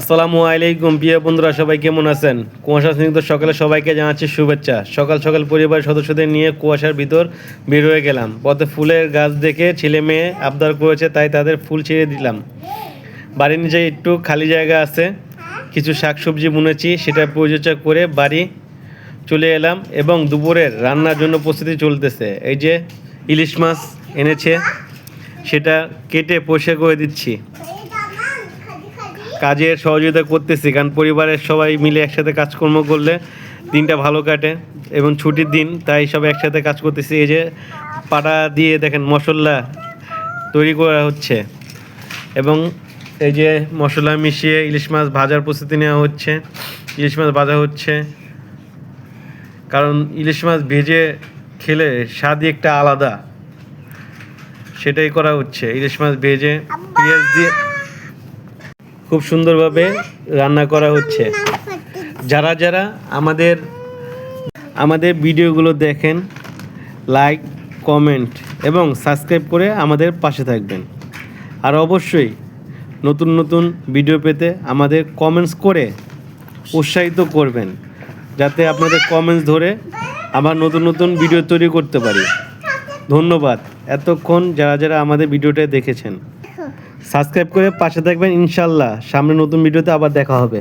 আসসালামু আলাইকুম, প্রিয় বন্ধুরা, সবাই কেমন আছেন? কুয়াশা স্নিগ্ধ সকালে সবাইকে জানাচ্ছি শুভেচ্ছা। সকাল সকাল পরিবারের সদস্যদের নিয়ে কুয়াশার ভিতর বের হয়ে গেলাম। পথে ফুলের গাছ দেখে ছেলে মেয়ে আবদার করেছে, তাই তাদের ফুল ছেড়ে দিলাম। বাড়ির নিচে একটু খালি জায়গা আছে, কিছু শাকসবজি বুনেছি, সেটা পরিচর্যা করে বাড়ি চলে এলাম এবং দুপুরের রান্নার জন্য প্রস্তুতি চলতেছে। এই যে ইলিশ মাছ এনেছে, সেটা কেটে পরিষ্কার করে দিচ্ছি। কাজের সহযোগিতা করতেছি কারণ পরিবারের সবাই মিলে একসাথে কাজকর্ম করলে দিনটা ভালো কাটে এবং ছুটির দিন তাই সবাই একসাথে কাজ করতেছি। এই যে পাটা দিয়ে দেখেন মশলা তৈরি করা হচ্ছে এবং এই যে মশলা মিশিয়ে ইলিশ মাছ ভাজার প্রস্তুতি নেওয়া হচ্ছে। ইলিশ মাছ ভাজা হচ্ছে। কারণ ইলিশ মাছ ভেজে খেলে স্বাদই একটা আলাদা। সেটাই করা হচ্ছে। ইলিশ মাছ ভেজে পেঁয়াজ দিয়ে খুব সুন্দরভাবে রান্না করা হচ্ছে। যারা যারা আমাদের আমাদের ভিডিওগুলো দেখেন, লাইক, কমেন্ট এবং সাবস্ক্রাইব করে আমাদের পাশে থাকবেন। আর অবশ্যই নতুন নতুন ভিডিও পেতে আমাদের কমেন্টস করে উৎসাহিত করবেন, যাতে আপনাদের কমেন্টস ধরে আবার নতুন নতুন ভিডিও তৈরি করতে পারি। ধন্যবাদ। এতক্ষণ যারা যারা আমাদের ভিডিওটা দেখেছেন সাবস্ক্রাইব করে পাশে থাকবেন ইনশাল্লাহ। সামনে নতুন ভিডিওতে আবার দেখা হবে।